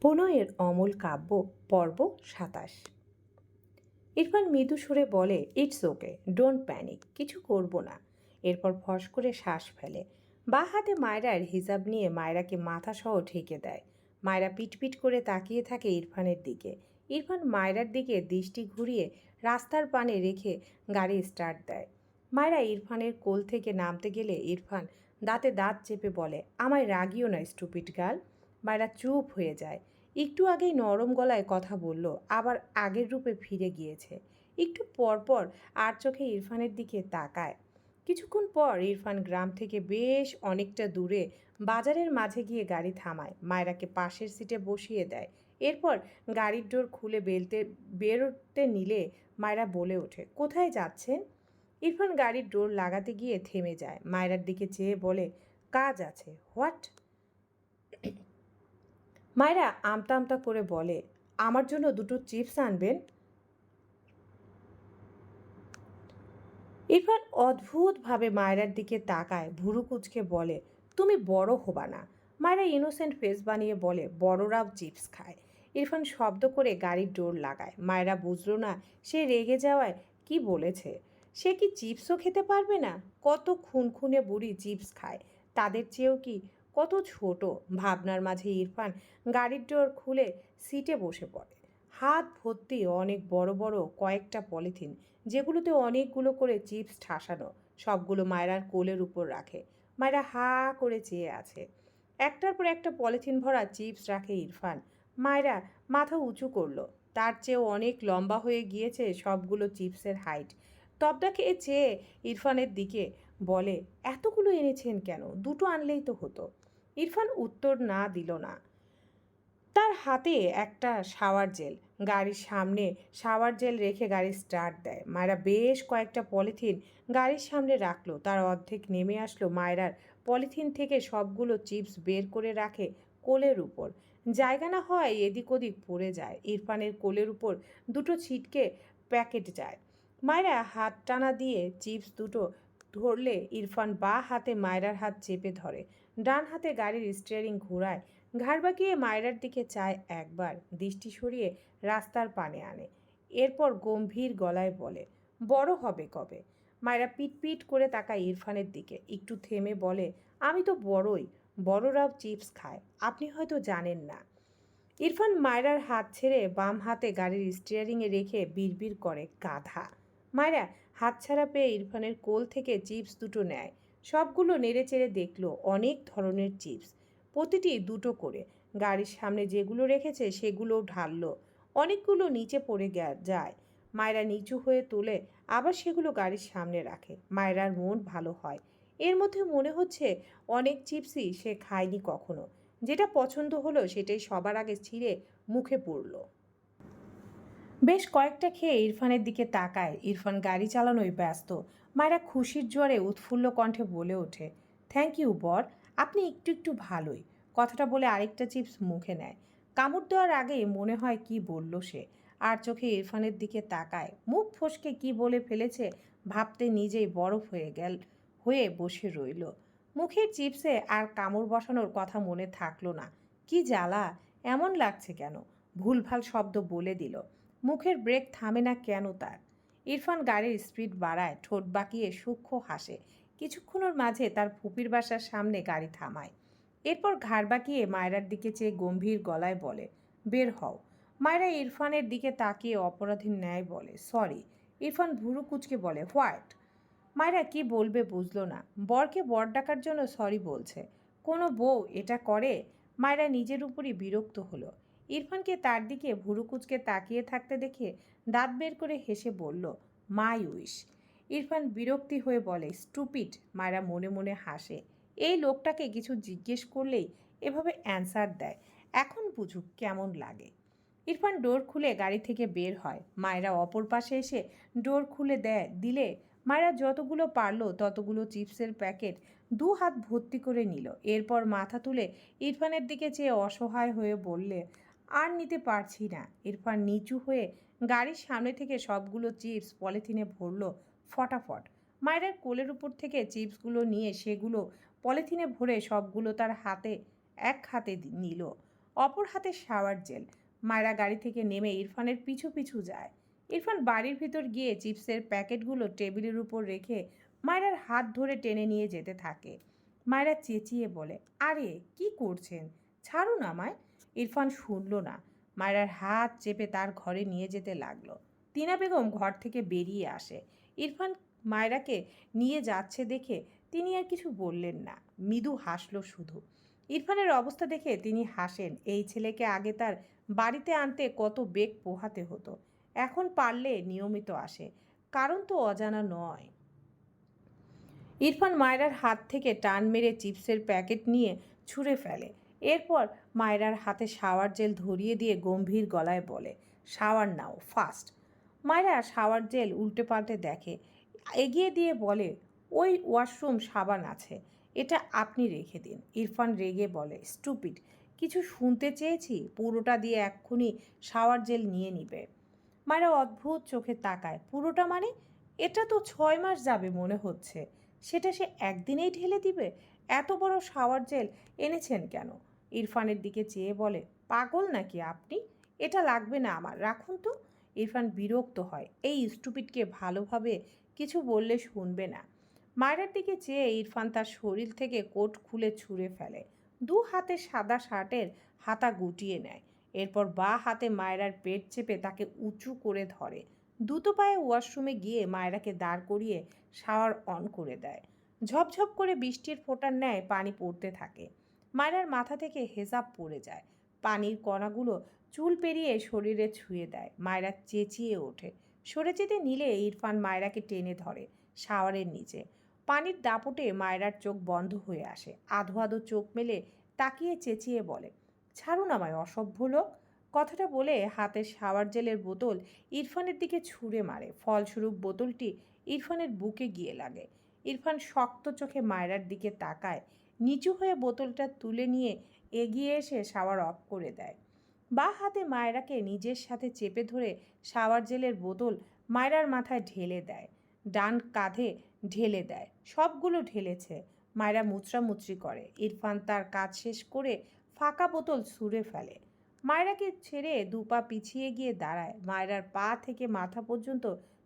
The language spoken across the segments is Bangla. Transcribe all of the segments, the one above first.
প্রণয়ের অমল কাব্য, পর্ব সাতাশ। ইরফান মৃদু সুরে বলে ইটস ওকে ডোন্ট প্যানিক কিছু করব না। এরপর ফস করে শ্বাস ফেলে। বা হাতে মায়রার হিসাব নিয়ে মায়রাকে মাথা সহ ঠেকে দেয়। মায়রা পিটপিট করে তাকিয়ে থাকে ইরফানের দিকে। ইরফান মায়রার দিকে দৃষ্টি ঘুরিয়ে রাস্তার পানে রেখে গাড়ি স্টার্ট দেয়। মায়রা ইরফানের কোল থেকে নামতে গেলে ইরফান দাঁতে দাঁত চেপে বলে, আমায় রাগিও না, স্টুপিড গার্ল। মায়েরা চুপ হয়ে যায়। একটু আগেই নরম গলায় কথা বলল, আবার আগের রূপে ফিরে গিয়েছে। একটু পরপর আর চোখে ইরফানের দিকে তাকায়। কিছুক্ষণ পর ইরফান গ্রাম থেকে বেশ অনেকটা দূরে বাজারের মাঝে গিয়ে গাড়ি থামায়। মায়রাকে পাশের সিটে বসিয়ে দেয়। এরপর গাড়ির ডোর খুলে বেলতে, বেরোতে নিলে মায়রা বলে ওঠে, কোথায় যাচ্ছেন? ইরফান গাড়ির ডোর লাগাতে গিয়ে থেমে যায়। মায়রার দিকে চেয়ে বলে, কাজ আছে। হোয়াট? মায়েরা আমতা আমতা করে বলে, আমার জন্য দুটো চিপস আনবেন? ইরফান অদ্ভুতভাবে মায়েরার দিকে তাকায়, ভুরু কুচকে বলে, তুমি বড় হবা না। মায়েরা ইনোসেন্ট ফেস বানিয়ে বলে, বড়রাও চিপস খায়। ইরফান শব্দ করে গাড়ির ডোর লাগায়। মায়েরা বুঝলো না, সে রেগে যাওয়ায় কি বলেছে? সে কি চিপসও খেতে পারবে না? কত খুনখুনে বুড়ি চিপস খায়। তাদের চেয়েও কি কত ছোট। ভাবনার মাঝে ইরফান গাড়ির ডোর খুলে সিটে বসে পড়ে। হাত ভর্তি অনেক বড় বড় কয়েকটা পলিথিন, যেগুলোতে অনেকগুলো করে চিপস ঠাসানো, সবগুলো মায়রার কোলের উপর রাখে। মায়েরা হা করে চেয়ে আছে। একটার পর একটা পলিথিন ভরা চিপস রাখে ইরফান। মায়েরা মাথা উঁচু করল। তার চেয়েও অনেক লম্বা হয়ে গিয়েছে সবগুলো চিপসের হাইট। তবদা খেয়ে চেয়ে ইরফানের দিকে বলে, এতগুলো এনেছেন কেন? দুটো আনলেই তো হতো। ইরফান উত্তর না দিল না। তার হাতে একটা শাওয়ার জেল। গাড়ির সামনে শাওয়ার জেল রেখে গাড়ি স্টার্ট দেয়। মায়েরা বেশ কয়েকটা পলিথিন গাড়ির সামনে রাখল। তার অর্ধেক নেমে আসলো মায়েরার। পলিথিন থেকে সবগুলো চিপস বের করে রাখে কোলের উপর। জায়গা না হয় এদিক ওদিক পড়ে যায়। ইরফানের কোলের উপর দুটো ছিটকে প্যাকেট যায়। মায়েরা হাত টানা দিয়ে চিপস দুটো ধরলে ইরফান বা হাতে মায়রার হাত চেপে ধরে। ডান হাতে গাড়ির স্টিয়ারিং ঘোরায় ঘাড় বাঁকিয়ে মায়রার দিকে চায় একবার, দৃষ্টি সরিয়ে রাস্তার পানে আনে। এরপর গম্ভীর গলায় বলে, বড় হবে কবে? মায়েরা পিটপিট করে তাকায় ইরফানের দিকে, একটু থেমে বলে, আমি তো বড়ই, বড়রাও চিপস খায়, আপনি হয়তো জানেন না। ইরফান মায়রার হাত ছেড়ে বাম হাতে গাড়ির স্টিয়ারিংয়ে রেখে বিড়বিড় করে, গাধা। মায়েরা হাতছাড়া পেয়ে ইরফানের কোল থেকে চিপস দুটো নেয় সবগুলো নেড়ে চেড়ে দেখল অনেক ধরনের চিপস। প্রতিটি দুটো করে। গাড়ির সামনে যেগুলো রেখেছে সেগুলোও ঢাললো। অনেকগুলো নিচে পড়ে যায়। মায়েরা নিচু হয়ে তোলে, আবার সেগুলো গাড়ির সামনে রাখে। মায়েরার মন ভালো হয়। এর মধ্যে মনে হচ্ছে অনেক চিপসই সে খায়নি কখনো। যেটা পছন্দ হলো সেটাই সবার আগে ছিঁড়ে মুখে পড়ল। বেশ কয়েকটা খেয়ে ইরফানের দিকে তাকায়। ইরফান গাড়ি চালানোই ব্যস্ত। মায়েরা খুশির জ্বরে উৎফুল্ল কণ্ঠে বলে ওঠে থ্যাংক ইউ বর। আপনি একটু একটু ভালোই। কথাটা বলে আরেকটা চিপস মুখে নেয়। কামড় দেওয়ার আগে মনে হয় কি বলল সে। আর চোখে ইরফানের দিকে তাকায়। মুখ ফসকে কি বলে ফেলেছে ভাবতে নিজেই বরফ হয়ে গেল, হয়ে বসে রইল। মুখের চিপসে আর কামড় বসানোর কথা মনে থাকল না। কি জ্বালা? এমন লাগছে কেন? ভুলভাল শব্দ বলে দিল। মুখের ব্রেক থামে না কেন তার? ইরফান গাড়ির স্পিড বাড়ায়, ঠোঁট বাঁকিয়ে সূক্ষ্ম হাসে। কিছুক্ষণের মাঝে তার ফুপির বাসার সামনে গাড়ি থামায়। এরপর ঘাড় বাঁকিয়ে মায়রার দিকে চেয়ে গম্ভীর গলায় বলে, বের হও। মায়রা ইরফানের দিকে তাকিয়ে অপরাধীর ন্যায় বলে, সরি। ইরফান ভুরু কুচকে বলে, হোয়াট? মায়রা কি বলবে বুঝলো না। বরকে বর ডাকার জন্য সরি বলছে। কোনো বউ এটা করে? মায়রা নিজের উপরই বিরক্ত হলো। ইরফানকে তার দিকে ভুরু কুচকে তাকিয়ে থাকতে দেখে দাঁত বের করে হেসে বলল মাই উইশ ইরফান বিরক্তি হয়ে বলে, স্টুপিড, মায়েরা মনে মনে হাসে। এই লোকটাকে কিছু জিজ্ঞেস করলেই এভাবে অ্যান্সার দেয়। এখন বুঝুক কেমন লাগে। ইরফান ডোর খুলে গাড়ি থেকে বের হয়। মায়েরা অপর পাশে এসে ডোর খুলে দেয়, দিলে মায়েরা যতগুলো পারল ততগুলো চিপসের প্যাকেট দু হাত ভর্তি করে নিল। এরপর মাথা তুলে ইরফানের দিকে চেয়ে অসহায় হয়ে বললে আর নিতে পারছি না। ইরফান নিচু হয়ে গাড়ির সামনে থেকে সবগুলো চিপস পলিথিনে ভরল ফটাফট। মায়ের কোলের উপর থেকে চিপসগুলো নিয়ে সেগুলো পলিথিনে ভরে সবগুলো তার হাতে এক হাতে নিল। অপর হাতে শাওয়ার জেল। মায়েরা গাড়ি থেকে নেমে ইরফানের পিছু পিছু যায়। ইরফান বাড়ির ভিতর গিয়ে চিপসের প্যাকেটগুলো টেবিলের উপর রেখে মায়েরার হাত ধরে টেনে নিয়ে যেতে থাকে। মায়েরা চেঁচিয়ে বলে, আরে, কি করছেন? ছাড়ুন আমায়। ইরফান শুনল না। মায়েরার হাত চেপে তার ঘরে নিয়ে যেতে লাগল। তিনা বেগম ঘর থেকে বেরিয়ে আসে। ইরফান মায়রাকে নিয়ে যাচ্ছে দেখে তিনি আর কিছু বললেন না। মৃদু হাসলো শুধু। ইরফানের অবস্থা দেখে তিনি হাসেন। এই ছেলেকে আগে তার বাড়িতে আনতে কত বেগ পোহাতে হতো। এখন পারলে নিয়মিত আসে। কারণ তো অজানা নয়। ইরফান মায়রার হাত থেকে টান মেরে চিপসের প্যাকেট নিয়ে ছুঁড়ে ফেলে। এরপর মায়রার হাতে শাওয়ার জেল ধরিয়ে দিয়ে গম্ভীর গলায় বলে, শাওয়ার নাও, ফাস্ট। মায়রা শাওয়ার জেল উল্টে পাল্টে দেখে, এগিয়ে দিয়ে বলে, ওই ওয়াশরুম সাবান আছে, এটা আপনি রেখে দিন। ইরফান রেগে বলে, স্টুপিড, কিছু শুনতে চেয়েছি? পুরোটা দিয়ে এক্ষুনি শাওয়ার জেল নিয়ে নিবে। মায়েরা অদ্ভুত চোখে তাকায়, পুরোটা মানে? এটা তো ছয় মাস যাবে মনে হচ্ছে। সেটা সে একদিনেই ঢেলে দিবে? এত বড় শাওয়ার জেল এনেছেন কেন? ইরফানের দিকে চেয়ে বলে, পাগল নাকি আপনি? এটা লাগবে না আমার। রাখুন তো। ইরফান বিরক্ত হয়। এই স্টুপিডকে ভালোভাবে কিছু বললে শুনবে না। মায়ের দিকে চেয়ে ইরফান তার শরীর থেকে কোট খুলে ছুঁড়ে ফেলে। দু হাতে সাদা শার্টের হাতা গুটিয়ে নেয়। এরপর বা হাতে মায়রার পেট চেপে তাকে উঁচু করে ধরে। দুটো পায়ে ওয়াশরুমে গিয়ে মায়রাকে দাঁড় করিয়ে শাওয়ার অন করে দেয়। ঝপঝপ করে বৃষ্টির ফোঁটার ন্যায় পানি পড়তে থাকে। মায়রার মাথা থেকে হেজাব পড়ে যায়। পানির কণাগুলো চুল পেরিয়ে শরীরে ছুঁয়ে দেয়। মায়রা চেঁচিয়ে ওঠে। সরে যেতে নিলে ইরফান মায়রাকে টেনে ধরে শাওয়ারের নিচে। পানির দাপটে মায়রার চোখ বন্ধ হয়ে আসে। আধো আধো চোখ মেলে তাকিয়ে চেঁচিয়ে বলে, ছাড়ুন আমায়, অসভ্য লোক। কথাটা বলে হাতের শাওয়ার জেলের বোতল ইরফানের দিকে ছুঁড়ে মারে। ফলস্বরূপ বোতলটি ইরফানের বুকে গিয়ে লাগে। ইরফান শক্ত চোখে মায়রার দিকে তাকায়। নিচু হয়ে বোতলটা তুলে নিয়ে এগিয়ে এসে শাওয়ার অফ করে দেয়। বা হাতে মায়রাকে নিজের সাথে চেপে ধরে শাওয়ার জেলের বোতল মায়রার মাথায় ঢেলে দেয়। ডান কাঁধে ঢেলে দেয়। সবগুলো ঢেলেছে। মায়রা মুচড়ামুচড়ি করে। ইরফান তার কাজ শেষ করে ফাঁকা বোতল ছুঁড়ে ফেলে। মায়রাকে ছেড়ে দু পা পিছিয়ে গিয়ে দাঁড়ায়। মায়রার পা থেকে মাথা পর্যন্ত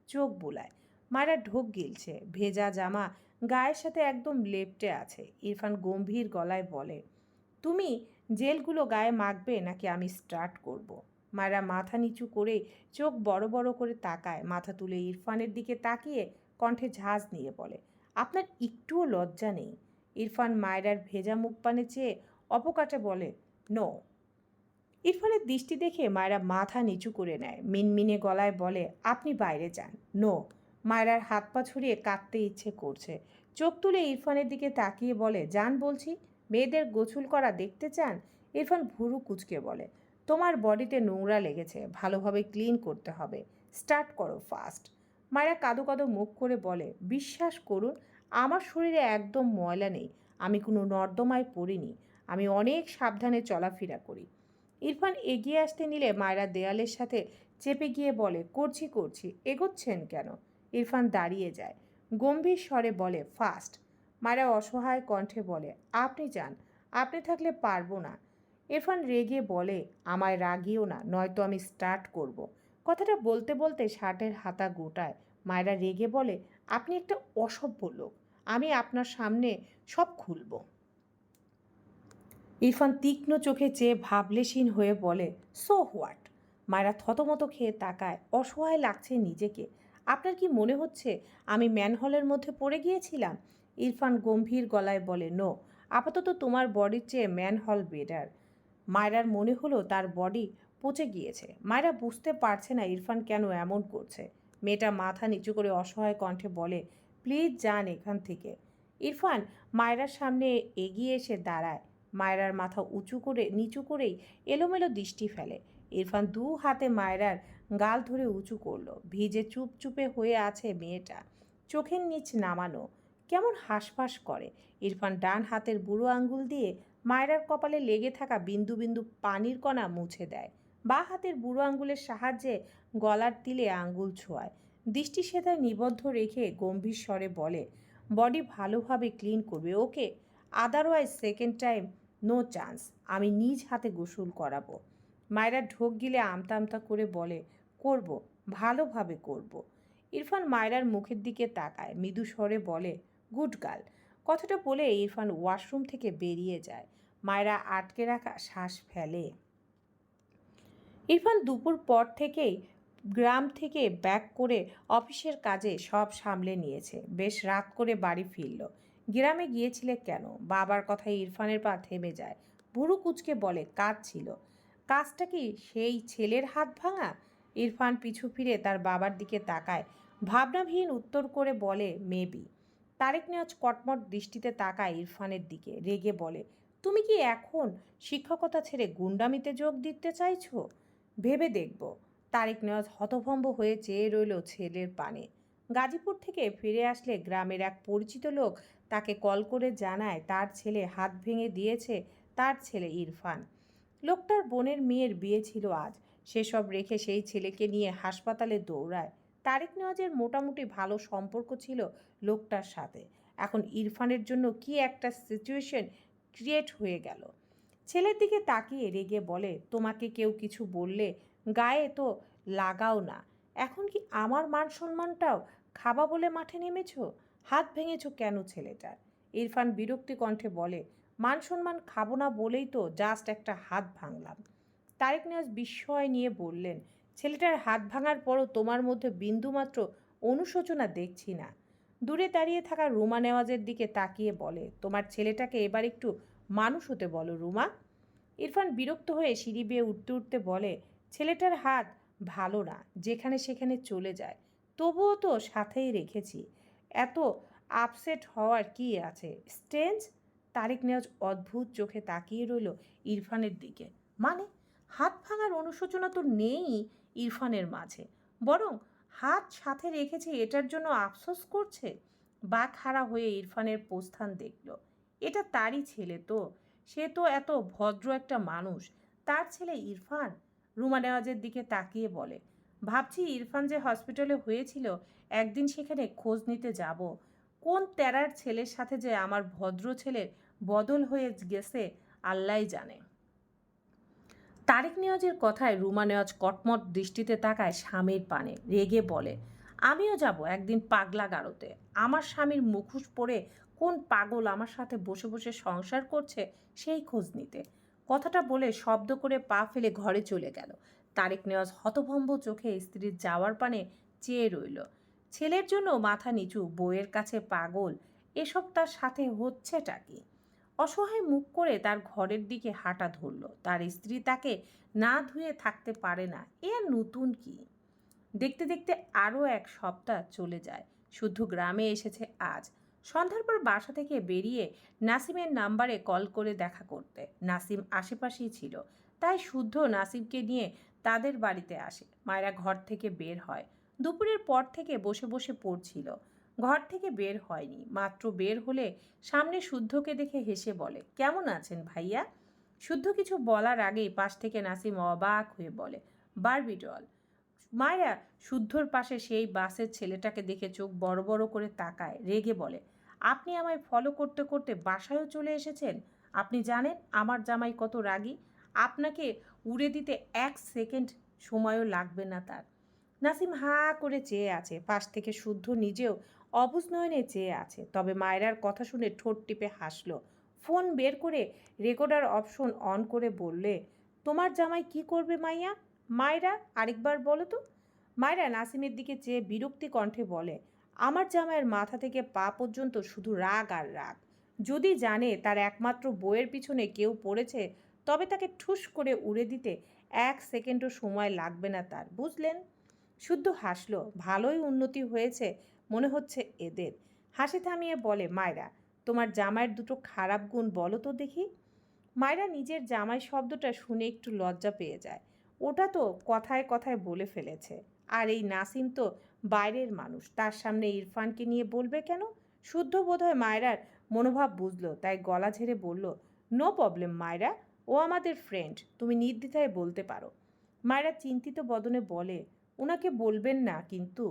চোখ বুলায়। মায়রা ঢোক গিলছে। ভেজা জামা গায়ের সাথে একদম লেপটে আছে। ইরফান গম্ভীর গলায় বলে, তুমি জেলগুলো গায়ে মাখবে নাকি আমি স্টার্ট করব। মায়েরা মাথা নিচু করে চোখ বড় বড় করে তাকায়। মাথা তুলে ইরফানের দিকে তাকিয়ে কণ্ঠে ঝাঁজ নিয়ে বলে, আপনার একটুও লজ্জা নেই? ইরফান মায়রার ভেজা মুখ পানে চেয়ে অপকাটে বলে, নো। ইরফানের দৃষ্টি দেখে মায়েরা মাথা নিচু করে নেয়। মিনমিনে গলায় বলে, আপনি বাইরে যান। নো। মায়রার হাত পা ছড়িয়ে কাঁদতে ইচ্ছে করছে। চোখ তুলে ইরফানের দিকে তাকিয়ে বলে যান বলছি, মেয়েদের গোছুল করা দেখতে চান? ইরফান ভুরু কুচকে বলে, তোমার বডিতে নোংরা লেগেছে, ভালোভাবে ক্লিন করতে হবে। স্টার্ট করো ফাস্ট। মায়েরা কাদো কাদো মুখ করে বলে, বিশ্বাস করুন, আমার শরীরে একদম ময়লা নেই। আমি কোনো নর্দমায় পড়িনি। আমি অনেক সাবধানে চলাফেরা করি। ইরফান এগিয়ে আসতে নিলে মায়েরা দেয়ালের সাথে চেপে গিয়ে বলে, করছি করছি। এগোচ্ছেন কেন? ইরফান দাঁড়িয়ে যায়। গম্ভীর স্বরে বলে, ফাস্ট। মায়েরা অসহায় কণ্ঠে বলে, আপনি যান, আপনি থাকলে পারব না। ইরফান রেগে বলে, আমায় রাগিও না, নয়তো আমি স্টার্ট করব। কথাটা বলতে বলতে শার্টের হাতা গোটায়। মায়েরা রেগে বলে, আপনি একটা অসভ্য লোক, আমি আপনার সামনে সব খুলব। ইরফান তীক্ষ্ণ চোখে চেয়ে ভাবলেশীন হয়ে বলে সো হোয়াট মায়েরা থতমত খেয়ে তাকায়, অসহায় লাগছে নিজেকে। আপনার কি মনে হচ্ছে আমি ম্যানহলের মধ্যে পড়ে গিয়েছিলাম? ইরফান গম্ভীর গলায় বলে, নো, আপাতত তোমার বডির চেয়ে ম্যানহল বেটার। মায়রার মনে হলো তার বডি পচে গিয়েছে। মায়েরা বুঝতে পারছে না ইরফান কেন এমন করছে। মেয়েটা মাথা নিচু করে অসহায় কণ্ঠে বলে, প্লিজ যান এখান থেকে। ইরফান মায়রার সামনে এগিয়ে এসে দাঁড়ায়। মায়রার মাথা উঁচু করে, নিচু করেই এলোমেলো দৃষ্টি ফেলে। ইরফান দু হাতে মায়রার গাল ধরে উঁচু করল। ভিজে চুপচুপে হয়ে আছে মেয়েটা। চোখের নিচ নামানো। কেমন হাঁসফাঁস করে। ইরফান ডান হাতের বুড়ো আঙ্গুল দিয়ে মায়রার কপালে লেগে থাকা বিন্দু বিন্দু পানির কণা মুছে দেয়। বা হাতের বুড়ো আঙ্গুলের সাহায্যে গলার তিলে আঙ্গুল ছোঁয়ায়। দৃষ্টি সেধায় নিবদ্ধ রেখে গম্ভীর স্বরে বলে, বডি ভালোভাবে ক্লিন করবে। Okay otherwise second time no chance. আমি নিজ হাতে গোসল করাবো। মায়েরা ঢোক গিলে আমতা আমতা করে বলে, করব, ভালোভাবে করব। ইরফান মায়রার মুখের দিকে তাকায়। মৃদু স্বরে বলে, গুড গার্ল। কথাটা বলে ইরফান ওয়াশরুম থেকে বেরিয়ে যায়। মায়েরা আটকে রাখা শ্বাস ফেলে। ইরফান দুপুর পর থেকেই গ্রাম থেকে ব্যাক করে অফিসের কাজে সব সামলে নিয়েছে। বেশ রাত করে বাড়ি ফিরল। গ্রামে গিয়েছিলে কেন? বাবার কথায় ইরফানের পা থেমে যায়। বুড়ো কুচকে বলে কাজ ছিল কাজটা কি সেই ছেলের হাত ভাঙা? ইরফান পিছু ফিরে তার বাবার দিকে তাকায়। ভাবনাবিহীন উত্তর করে বলে, মেবি। তারেক নেওয়াজ কটমট দৃষ্টিতে তাকায় ইরফানের দিকে, রেগে বলে, তুমি কি এখন শিক্ষকতা ছেড়ে গুন্ডামিতে যোগ দিতে চাইছো? ভেবে দেখব। তারেক নেওয়াজ হতভম্ব হয়ে চেয়ে রইল ছেলের পানে। গাজীপুর থেকে ফিরে আসলে গ্রামের এক পরিচিত লোক তাকে কল করে জানায়, তার ছেলে হাত ভেঙে দিয়েছে, তার ছেলে ইরফান। লোকটার বোনের মেয়ের বিয়ে ছিল আজ। সেসব রেখে সেই ছেলেকে নিয়ে হাসপাতালে দৌড়ায়। তারেক নেওয়াজের মোটামুটি ভালো সম্পর্ক ছিল লোকটার সাথে। এখন ইরফানের জন্য কি একটা সিচুয়েশন ক্রিয়েট হয়ে গেল। ছেলের দিকে তাকিয়ে রেগে বলে, তোমাকে কেউ কিছু বললে গায়ে তো লাগাও না। এখন কি আমার মান সম্মানটাও খাবা বলে মাঠে নেমেছ? হাত ভেঙেছ কেন ছেলেটার? ইরফান বিরক্তি কণ্ঠে বলে মান সম্মান খাব না বলেই তো জাস্ট একটা হাত ভাঙলাম। তারেক নিয়াজ বিস্ময় নিয়ে বললেন, ছেলেটার হাত ভাঙার পরও তোমার মধ্যে বিন্দুমাত্র অনুশোচনা দেখছি না। দূরে দাঁড়িয়ে থাকা রুমা নেওয়াজের দিকে তাকিয়ে বলে, তোমার ছেলেটাকে এবার একটু মানুষ হতে বলো রুমা। ইরফান বিরক্ত হয়ে সিঁড়ি বেয়ে উঠতে উঠতে বলে, ছেলেটার হাত ভালো না, যেখানে সেখানে চলে যায়। তবুও তো সাথেই রেখেছি। এত আপসেট হওয়ার কি আছে? স্টেঞ্জ তারেক নেওয়াজ অদ্ভুত চোখে তাকিয়ে রইল ইরফানের দিকে। মানে হাত ভাঙার অনুশোচনা তো নেই ইরফানের মাঝে। বরং হাত সাথে রেখেছে এটার জন্য আফসোস করছে? বা খাড়া হয়ে ইরফানের প্রস্থান দেখল। এটা তারই ছেলে তো। সে তো এত ভদ্র একটা মানুষ। তার ছেলে ইরফান? রুমা নেওয়াজের দিকে তাকিয়ে বলে, ভাবছি ইরফান যে হসপিটালে হয়েছিল, একদিন সেখানে খোঁজ নিতে যাব। কোন তেরার ছেলের সাথে যে আমার ভদ্র ছেলের বদল হয়ে গেছে, আল্লাহ জানে। তারেক নেওয়াজের কথায় রুমা নেওয়াজ কটমট দৃষ্টিতে তাকায় স্বামীর পানে, রেগে বলে, আমিও যাব একদিন পাগলা গারোতে। আমার স্বামীর মুখোশ পরে কোন পাগল আমার সাথে বসে বসে সংসার করছে সেই খোঁজ নিতে। কথাটা বলে শব্দ করে পা ফেলে ঘরে চলে গেল। তারেক নেওয়াজ হতভম্ব চোখে স্ত্রীর যাওয়ার পানে চেয়ে রইল। ছেলের জন্য মাথা নিচু বইয়ের কাছে পাগল, এসব তার সাথে হচ্ছেটা কি? অসহায় মুখ করে তার ঘরের দিকে হাঁটা ধরল। তার স্ত্রী তাকে না ধুয়ে থাকতে পারে না। এ আর নতুন কি? দেখতে দেখতে আরও এক সপ্তাহ চলে যায়। শুদ্ধ গ্রামে এসেছে আজ। সন্ধ্যার পর বাসা থেকে বেরিয়ে নাসিমের নাম্বারে কল করে দেখা করতে। নাসিম আশেপাশেই ছিল। তাই শুদ্ধ নাসিমকে নিয়ে তাদের বাড়িতে আসে। মায়েরা ঘর থেকে বের হয়। দুপুরের পর থেকে বসে বসে পড়ছিল। ঘর থেকে বের হয়নি, মাত্র বের হলে সামনে শুদ্ধকে দেখে হেসে বলে, কেমন আছেন ভাইয়া? শুদ্ধ কিছু বলার আগেই পাশ থেকে নাসিম অবাক হয়ে বলে, বারবি ডল। মায়েরা শুদ্ধর পাশে সেই বাসের ছেলেটাকে দেখে চোখ বড় বড় করে তাকায়, রেগে বলে, আপনি আমায় ফলো করতে করতে বাসায়ও চলে এসেছেন? আপনি জানেন আমার জামাই কত রাগী? আপনাকে উড়ে দিতে এক সেকেন্ড সময়ও লাগবে না তার। নাসিম হা করে চেয়ে আছে, পাশ থেকে শুদ্ধ নিজেও অবুজ নয়নে চেয়ে আছে। তবে মায়রার কথা শুনে ঠোঁট টিপে হাসলো। ফোন বের করে রেকর্ডার অপশন অন করে বললে, তোমার জামাই কি করবে মাইয়া? মায়রা, আরেকবার বলো তো? মায়রা নাসিমের দিকে চেয়ে বিরক্তি কণ্ঠে বলে, আমার জামাইয়ের মাথা থেকে পা পর্যন্ত শুধু রাগ আর রাগ। যদি জানে তার একমাত্র বইয়ের পিছনে কেউ পড়েছে, তবে তাকে ঠুস করে উড়ে দিতে এক সেকেন্ডও সময় লাগবে না তার। বুঝলেন? শুদ্ধ হাসলো, ভালোই উন্নতি হয়েছে। মনে হচ্ছে এদের। হাসি থামিয়ে বলে, মায়রা, তোমার জামাইয়ের দুটো খারাপ গুণ বলো তো দেখি। মায়রা নিজের জামাই শব্দটা শুনে একটু লজ্জা পেয়ে যায়। ওটা তো কথায় কথায় বলে ফেলেছে। আর এই নাসিম তো বাইরের মানুষ, তার সামনে ইরফানকে নিয়ে বলবে কেন? শুদ্ধ বোধহয় মায়রার মনোভাব বুঝলো, তাই গলা ঝেড়ে বলল, নো প্রবলেম মায়রা, ও আমাদের ফ্রেন্ড, তুমি নির্দ্বিধায় বলতে পারো। মায়রা চিন্তিত বদনে বলে, ওনাকে বলবেন না কিন্তু।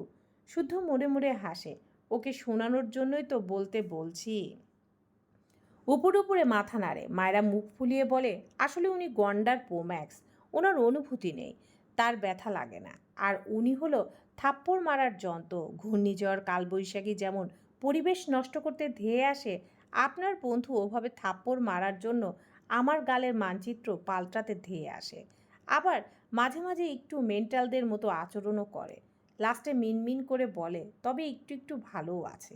শুদ্ধ মোড়ে মোড়ে হাসে। ওকে শোনানোর জন্যই তো বলতে বলছি। উপর উপরে মাথা নাড়ে। মায়েরা মুখ ফুলিয়ে বলে, আসলে উনি গন্ডার পোম্যাক্স ওনার অনুভূতি নেই। তার ব্যথা লাগে না। আর উনি হলো থাপ্পড় মারার যন্ত্র। ঘূর্ণিঝড়, কালবৈশাখী যেমন পরিবেশ নষ্ট করতে ধেয়ে আসে, আপনার বন্ধু ওভাবে থাপ্পড় মারার জন্য আমার গালের মানচিত্র পাল্টাতে ধেয়ে আসে। আবার মাঝে মাঝে একটু মেন্টালদের মতো আচরণও করে। লাস্টে মিনমিন করে বলে, তবে একটু একটু ভালোও আছে।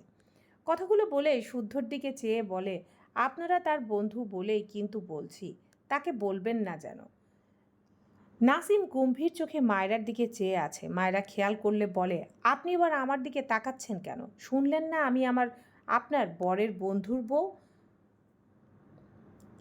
কথাগুলো বলে শুদ্ধর দিকে চেয়ে বলে, আপনারা তার বন্ধু বলেই কিন্তু বলছি, তাকে বলবেন না যেন। নাসিম গম্ভীর চোখে মায়রার দিকে চেয়ে আছে। মায়রা খেয়াল করলে বলে, আপনি এবার আমার দিকে তাকাচ্ছেন কেন? শুনলেন না আমি আমার, আপনার বরের বন্ধুর বউ?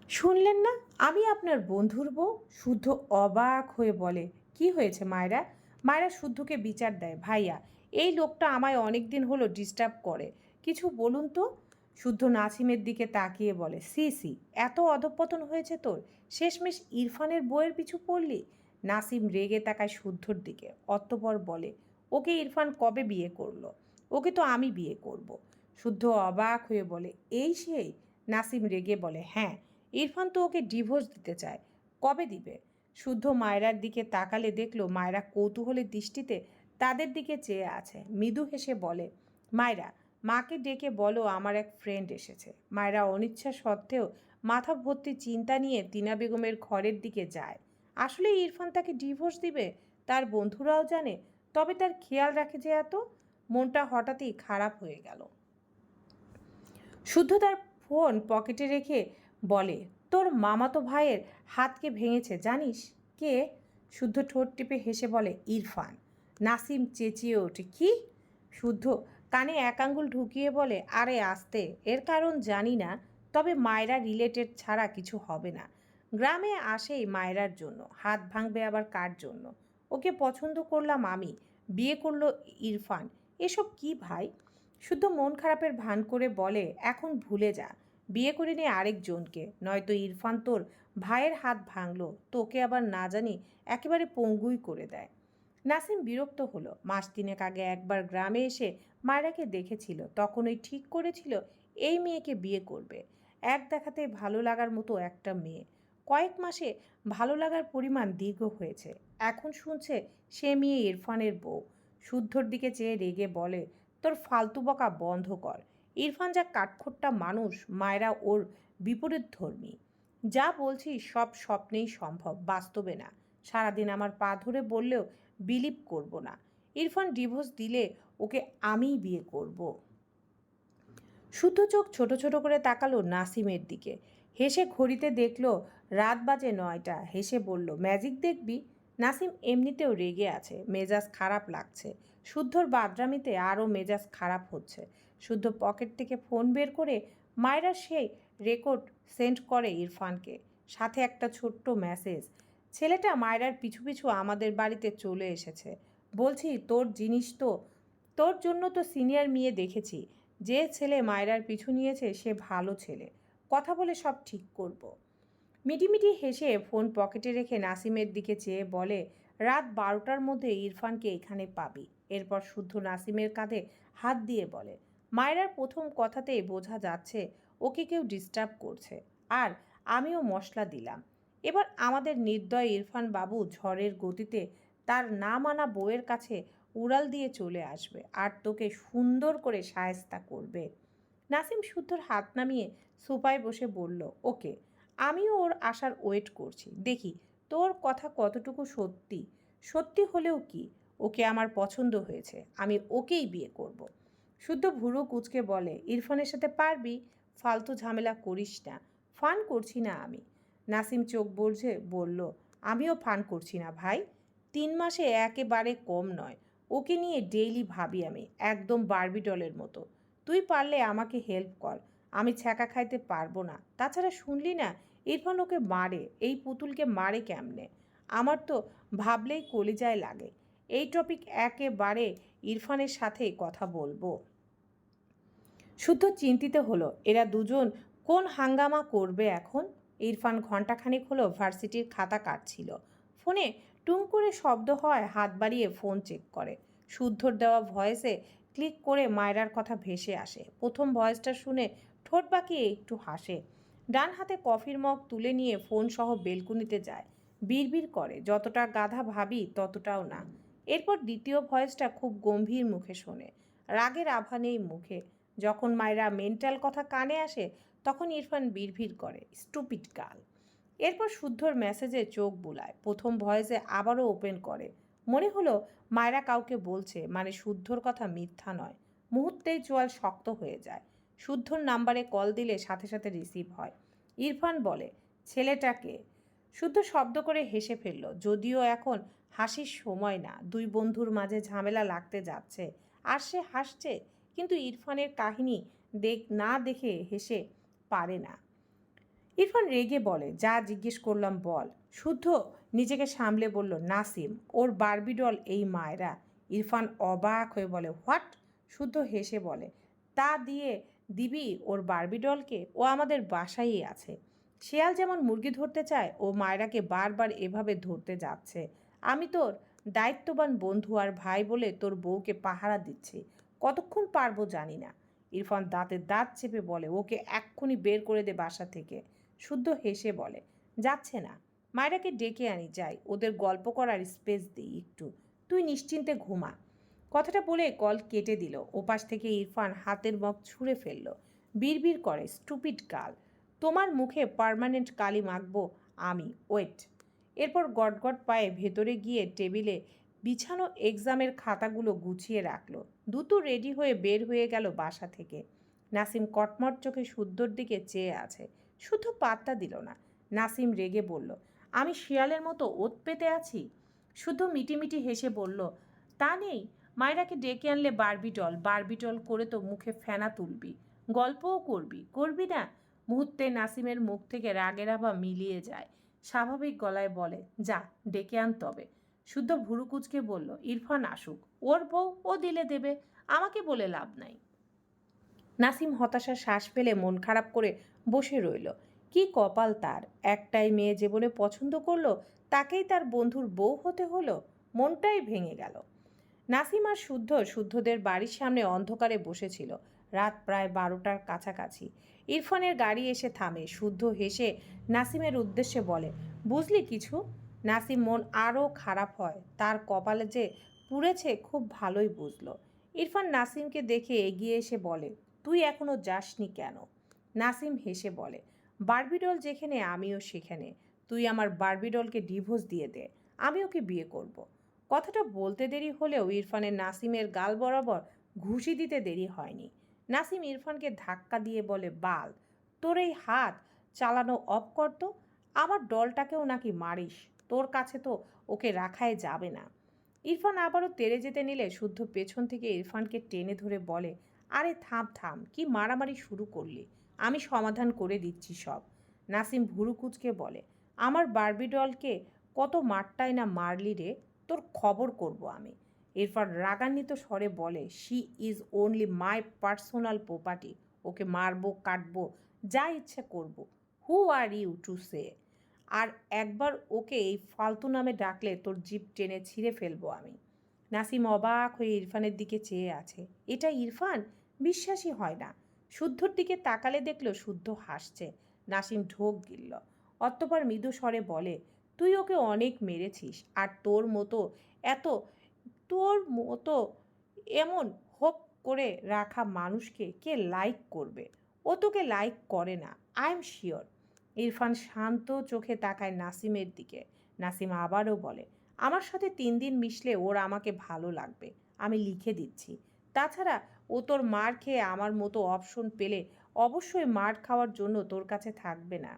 শুনলেন না আমি আপনার বন্ধুর বউ? শুদ্ধ অবাক হয়ে বলে, কি হয়েছে মায়রা? মায়রা শুদ্ধকে বিচার দেয়, ভাইয়া, এই লোকটা আমায় অনেক দিন হলো ডিস্টার্ব করে। কিছু বলুন তো? শুদ্ধ নাসিমের দিকে তাকিয়ে বলে, সি সি, এত অধপতন হয়েছে তোর। শেষমেশ ইরফানের বইয়ের পিছু পড়লি? নাসিম রেগে তাকায় শুদ্ধর দিকে। অতঃপর বলে, ওকে ইরফান কবে বিয়ে করল? ওকে তো আমি বিয়ে করব। শুদ্ধ অবাক হয়ে বলে, এই সেই? নাসিম রেগে বলে হ্যাঁ ইরফান তো ওকে ডিভোর্স দিতে চায়। কবে দিবে? শুদ্ধ মায়রার দিকে তাকালে দেখল মায়রা কৌতূহলের দৃষ্টিতে তাদের দিকে চেয়ে আছে। মৃদু হেসে বলে, মায়রা, মাকে ডেকে বলো আমার এক ফ্রেন্ড এসেছে। মায়রা অনিচ্ছা সত্ত্বেও মাথা ভর্তি চিন্তা নিয়ে তিনা বেগমের ঘরের দিকে যায়। আসলে ইরফান তাকে ডিভোর্স দিবে? তার বন্ধুরাও জানে, তবে তার খেয়াল রাখে যে এত? মনটা হঠাৎই খারাপ হয়ে গেল। শুদ্ধ তার ফোন পকেটে রেখে বলে তোর মামাতো ভাইয়ের হাতকে ভেঙেছে, জানিস? কে? শুদ্ধ ঠোঁট টিপে হেসে বলে, ইরফান। নাসিম চেঁচিয়ে ওঠে, কি? শুদ্ধ কানে এক আঙ্গুল ঢুকিয়ে বলে, আরে আসতে, এর কারণ জানি না, তবে মায়রা রিলেটেড ছাড়া কিছু হবে না। গ্রামে আসেই মায়রার জন্য, হাত ভাঙবে আবার কার জন্য? ওকে পছন্দ করলাম আমি, বিয়ে করল ইরফান। এসব কি ভাই? শুদ্ধ মন খারাপের ভান করে বলে, এখন ভুলে যা। বিয়ে করে নে আরেকজনকে। নয়তো ইরফান তোর ভাইয়ের হাত ভাঙলো, তোকে আবার না জানি একেবারে পঙ্গুই করে দেয়। নাসিম বিরক্ত হলো। মাস তিনেক আগে একবার গ্রামে এসে মায়রাকে দেখেছিল তখন ওই ঠিক করেছিল এই মেয়েকে বিয়ে করবে। এক দেখাতে ভালো লাগার মতো একটা মেয়ে। কয়েক মাসে ভালো লাগার পরিমাণ দীর্ঘ হয়েছে। এখন শুনছে সে মেয়ে ইরফানের বউ। শুদ্ধর দিকে চেয়ে রেগে বলে, তোর ফালতু বকা বন্ধ কর। ইরফান যা কাঠখোট্টা মানুষ, মায়েরা ওর বিপরীত ধর্মী। যা বলছি সব স্বপ্নেই সম্ভব, বাস্তবে না। সারাদিন আমার পা ধরে বললেও বিলিভ করব না। ইরফান ডিভোর্স দিলে ওকে আমিই বিয়ে করব। শুদ্ধ চোখ ছোট ছোট করে তাকালো নাসিমের দিকে। হেসে ঘড়িতে দেখল, রাত বাজে নয়টা। হেসে বলল, ম্যাজিক দেখবি? নাসিম এমনিতেও রেগে আছে। মেজাজ খারাপ লাগছে। শুদ্ধর বাদরামিতে আরও মেজাজ খারাপ হচ্ছে। শুদ্ধ পকেট থেকে ফোন বের করে মায়েরা সেই রেকর্ড সেন্ড করে ইরফানকে। সাথে একটা ছোট্ট মেসেজ, ছেলেটা মায়রার পিছু পিছু আমাদের বাড়িতে চলে এসেছে। বলছি, তোর জিনিস তো, তোর জন্য তো সিনিয়র মেয়ে দেখেছি। যে ছেলে মায়রার পিছু নিয়েছে, সে ভালো ছেলে। কথা বলে সব ঠিক করব। মিটিমিটি হেসে ফোন পকেটে রেখে নাসিমের দিকে চেয়ে বলে, রাত বারোটার মধ্যে ইরফানকে এখানে পাবি। এরপর শুদ্ধ নাসিমের কাঁধে হাত দিয়ে বলে মায়েরার প্রথম কথাতেই বোঝা যাচ্ছে, ওকে কেউ ডিস্টার্ব করছে। আর আমিও মশলা দিলাম। এবার আমাদের নির্দয় ইরফান বাবু ঝড়ের গতিতে তার না মানা বউয়ের কাছে উড়াল দিয়ে চলে আসবে আর তোকে সুন্দর করে সায়স্তা করবে। নাসিম শুদ্ধর হাত নামিয়ে সোফায় বসে বলল, ওকে, আমিও ওর আসার ওয়েট করছি। দেখি, তোর কথা কতটুকু সত্যি? সত্যি হলেও কি? ওকে আমার পছন্দ হয়েছে। আমি ওকেই বিয়ে করব। শুদ্ধ ভুরু কুচকে বলে, ইরফানের সাথে পারবি? ফালতু ঝামেলা করিস না। ফান করছি না আমি। নাসিম চোখ বলছে, বলল, আমিও ফান করছি না ভাই। তিন মাসে একেবারে কম নয়। ওকে নিয়ে ডেইলি ভাবি আমি, একদম বারবি ডলের মতো। তুই পারলে আমাকে হেল্প কর, আমি ছ্যাঁকা খাইতে পারব না। তাছাড়া শুনলি না, ইরফান ওকে মারে, এই পুতুলকে মারে কেমনে? আমার তো ভাবলেই কলিজায় লাগে। এই টপিক একেবারে ইরফানের সাথে কথা বলব। শুদ্ধ চিন্তিত হলো, এরা দুজন কোন হাঙ্গামা করবে এখন? ইরফান ঘণ্টাখানিক হলো ভার্সিটির খাতা কাটছিল। ফোনে টুং করে শব্দ হয়, হাত বাড়িয়ে ফোন চেক করে। শুদ্ধর দেওয়া ভয়েসে ক্লিক করে মায়রার কথা ভেসে আসে। প্রথম ভয়েসটা শুনে ঠোঁট বাঁকিয়ে একটু হাসে। ডান হাতে কফির মগ তুলে নিয়ে ফোন সহ বেলকুনিতে যায়। বিড়বিড় করে, যতটা গাধা ভাবি ততটাও না। এরপর দ্বিতীয় ভয়েসটা খুব গম্ভীর মুখে শোনে। রাগের আভা নেই মুখে। যখন মায়েরা মেন্টাল কথা কানে আসে, তখন ইরফান বিড়বিড় করে, স্টুপিড গাল। এরপর শুদ্ধর মেসেজে চোখ বুলায়, প্রথম ভয়েসে আবারও ওপেন করে। মনে হলো মায়েরা কাউকে বলছে মানে শুদ্ধর কথা মিথ্যা নয়। মুহূর্তেই চোয়াল শক্ত হয়ে যায়। শুদ্ধর নাম্বারে কল দিলে সাথে সাথে রিসিভ হয়। ইরফান বলে ছেলেটাকে শুদ্ধ শব্দ করে হেসে ফেলল, যদিও এখন হাসির সময় না, দুই বন্ধুর মাঝে ঝামেলা লাগতে যাচ্ছে। আর সে হাসছে কিন্তু ইরফানের কাহিনী দেখ, না দেখে হেসে পারে না। ইরফান রেগে বলে, যা জিজ্ঞেস করলাম বল। শুদ্ধ নিজেকে সামলে বলল, নাসিম, ওর বারবিডল এই মায়েরা। ইরফান অবাক হয়ে বলে, হোয়াট? শুদ্ধ হেসে বলে, তা দিয়ে দিবি ওর বারবিডলকে? ও আমাদের বাসায়ই আছে। শেয়াল যেমন মুরগি ধরতে চায়, ও মায়রাকে বারবার এভাবে ধরতে যাচ্ছে। আমি তোর দায়িত্ববান বন্ধু আর ভাই বলে তোর বউকে পাহারা দিচ্ছি। কতক্ষণ পারব জানি না। ইরফান দাঁতে দাঁত চেপে বলে, ওকে এক্ষুনি বের করে দে বাসা থেকে। শুদ্ধ হেসে বলে, যাচ্ছে না। মায়েরাকে ডেকে আনি, যাই। ওদের গল্প করার স্পেস দিই একটু। তুই নিশ্চিন্তে ঘুমা। কথাটা বলে কল কেটে দিল। ওপাশ থেকে ইরফান হাতের মগ ছুঁড়ে ফেলল। বিড়বিড় করে, স্টুপিড গাল। তোমার মুখে পার্মানেন্ট কালি মাখবো আমি। ওয়েট। এরপর গটগট পায়ে ভেতরে গিয়ে টেবিলে বিছানো এক্সামের খাতাগুলো গুছিয়ে রাখল। দুটো রেডি হয়ে বের হয়ে গেল বাসা থেকে। নাসিম কটমট চোখে শুদ্ধর দিকে চেয়ে আছে। শুধু পাত্তা দিল না। নাসিম রেগে বলল, আমি শিয়ালের মতো ওত পেতে আছি? শুদ্ধ মিটিমিটি হেসে বলল, তা নেই। মায়েরাকে ডেকে আনলে বারবিটল। বারবিটল করে তো মুখে ফেনা তুলবি। গল্পও করবি। করবি না? মুহূর্তে নাসিমের মুখ থেকে রাগের আভা মিলিয়ে যায়। স্বাভাবিক গলায় বলে, যা, ডেকে আন তবে। শুদ্ধ ভুরুকুচকে বলল, ইরফান আসুক। ওর বউ ও দিলে দেবে। আমাকে বলে লাভ নাই। নাসিম হতাশা শ্বাস ফেলে মন খারাপ করে বসে রইল। কি কপাল তার? একটাই মেয়ে যে বলে পছন্দ করল, তাকেই তার বন্ধুর বউ হতে হলো? মনটাই ভেঙে গেল। নাসিম আর শুদ্ধ শুদ্ধদের বাড়ির সামনে অন্ধকারে বসেছিল। রাত প্রায় বারোটার কাছাকাছি। ইরফানের গাড়ি এসে থামে। শুদ্ধ হেসে নাসিমের উদ্দেশ্যে বলে, বুঝলি কিছু? নাসিম মন আরও খারাপ হয়। তার কপালে যে পুড়েছে খুব ভালোই বুঝলো। ইরফান নাসিমকে দেখে এগিয়ে এসে বলে, তুই এখনও যাসনি কেন? নাসিম হেসে বলে, বারবিডল যেখানে, আমিও সেখানে। তুই আমার বারবিডলকে ডিভোর্স দিয়ে দে, আমি ওকে বিয়ে করব। কথাটা বলতে দেরি হলেও ইরফানের নাসিমের গাল বরাবর ঘুষি দিতে দেরি হয়নি। নাসিম ইরফানকে ধাক্কা দিয়ে বলে, বাল, তোর এই হাত চালানো অফ করতো আমার ডলটাকেও নাকি মারিস? তোর কাছে তো ওকে রাখাই যাবে না। ইরফান আবারও তেড়ে যেতে নিলে শুদ্ধ পেছন থেকে ইরফানকে টেনে ধরে বলে, আরে থাম থাম, কি মারামারি শুরু করলি? আমি সমাধান করে দিচ্ছি সব। নাসিম ভুরুকুচকে বলে, আমার বারবি ডলকে কত মারটাই না মারলি রে, তোর খবর করব আমি। এরপর রাগান্বিত স্বরে বলে she is only my personal property ওকে মারবো, কাটবো, যা ইচ্ছে করব। হু আর ইউ টু সে আর একবার ওকে এই ফালতু নামে ডাকলে তোর জিপ টেনে ছিঁড়ে ফেলব আমি। নাসিম অবাক হয়ে ইরফানের দিকে চেয়ে আছে। এটা ইরফান? বিশ্বাসই হয় না। শুদ্ধর দিকে তাকালে দেখল শুদ্ধ হাসছে। নাসিম ঢোক গিলল। অতঃপর মৃদু স্বরে বলে, তুই ওকে অনেক মেরেছিস আর তোর মতো এত, তোর মতো এমন হোপ করে রাখা মানুষকে কে লাইক করবে? ও তোকে লাইক করে না। আই এম শিওর ইরফান শান্ত চোখে তাকায় নাসিমের দিকে। নাসিম আবারও বলে, আমার সাথে তিন দিন মিশলে ওর আমাকে ভালো লাগবে, আমি লিখে দিচ্ছি। তাছাড়া ও তোর মার খেয়ে আমার মতো অপশন পেলে অবশ্যই মার খাওয়ার জন্য তোর কাছে থাকবে না।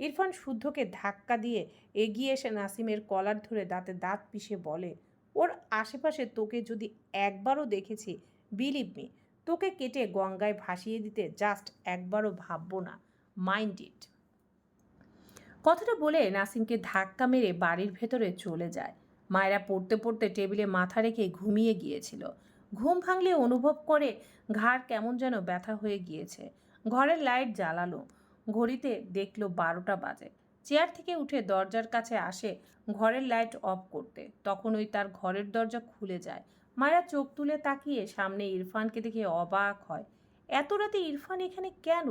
ইরফান শুদ্ধকে ধাক্কা দিয়ে এগিয়ে এসে নাসিমের কলার ধরে দাঁতে দাঁত পিষে বলে, ওর আশেপাশে তোকে যদি একবারও দেখেছি বিলিভ মি তোকে কেটে গঙ্গায় ভাসিয়ে দিতে জাস্ট একবারও ভাববো না। মাইন্ড ইট কথাটা বলে নাসিমকে ধাক্কা মেরে বাড়ির ভেতরে চলে যায়। মায়েরা পড়তে পড়তে টেবিলে মাথা রেখে ঘুমিয়ে গিয়েছিল। ঘুম ভাঙলে অনুভব করে ঘাড় কেমন যেন ব্যথা হয়ে গিয়েছে। ঘরের লাইট জ্বালালো। ঘড়িতে দেখল বারোটা বাজে। চেয়ার থেকে উঠে দরজার কাছে আসে ঘরের লাইট অফ করতে। তখন ওই তার ঘরের দরজা খুলে যায়। মায়েরা চোখ তুলে তাকিয়ে সামনে ইরফানকে দেখে অবাক হয়। এত রাতে ইরফান এখানে কেন?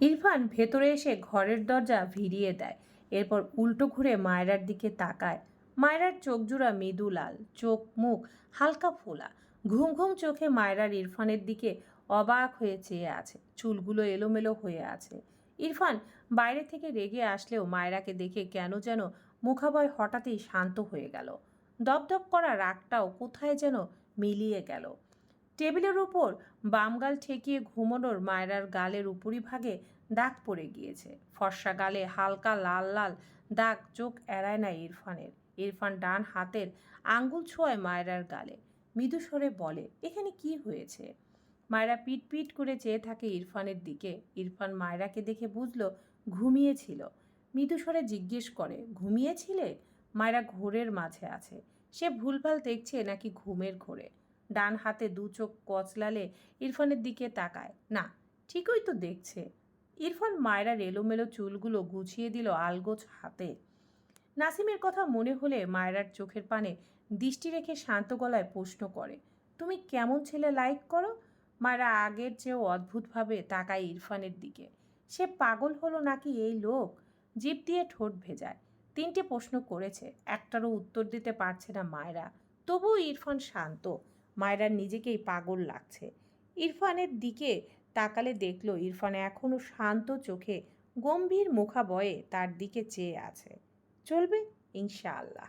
ইরফান ভেতরে এসে ঘরের দরজা ভিড়িয়ে দেয়। এরপর উল্টো ঘুরে মায়রার দিকে তাকায়। মায়রার চোখ জোড়া মৃদু লাল, চোখ, মুখ হালকা ফোলা। ঘুম ঘুম চোখে মায়রার ইরফানের দিকে অবাক হয়ে চেয়ে আছে। চুলগুলো এলোমেলো হয়ে আছে। ইরফান বাইরে থেকে রেগে আসলেও মায়রাকে দেখে কেন যেন মুখাবয় হঠাৎই শান্ত হয়ে গেল। দপদপ করা রাগটাও কোথায় যেন মিলিয়ে গেল। টেবিলের উপর বামগাল ঠেকিয়ে ঘুমোনোর মায়রার গালের উপরিভাগে দাগ পড়ে গিয়েছে। ফর্সা গালে হালকা লাল লাল দাগ চোখ এড়ায় না ইরফানের। ইরফান ডান হাতের আঙ্গুল ছোঁয় মায়রার গালে। মৃদু স্বরে বলে, এখানে কি হয়েছে? মায়রা পিট পিট করে চেয়ে থাকে ইরফানের দিকে। ইরফান মায়রাকে দেখে বুঝলো, ঘুমিয়েছিল। মৃদু স্বরে জিজ্ঞেস করে, ঘুমিয়েছিলে? মায়রা ঘোরের মাঝে আছে। সে ভুলভাল দেখছে নাকি ঘুমের ঘোরে। ডান হাতে দু চোখ কচলালে ইরফানের দিকে তাকায়। না, ঠিকই তো দেখছে। ইরফান মায়রার এলোমেলো চুলগুলো গুছিয়ে দিল আলগোছ হাতে। নাসিমের কথা মনে হলে মায়রার চোখের পানে দৃষ্টি রেখে শান্ত গলায় প্রশ্ন করে, তুমি কেমন ছেলে লাইক করো? মায়রা আগের চেয়েও অদ্ভুতভাবে তাকায় ইরফানের দিকে। সে পাগল হলো নাকি এই লোক? জিভ দিয়ে ঠোঁট ভেজায়। তিনটে প্রশ্ন করেছে, একটারও উত্তর দিতে পারছে না মায়রা। তবুও ইরফান শান্ত। মায়রার নিজেকেই পাগল লাগছে। ইরফানের দিকে তাকালে দেখল ইরফান এখনও শান্ত চোখে গম্ভীর মুখাবয়ে তার দিকে চেয়ে আছে। চলবে ইনশাআল্লাহ।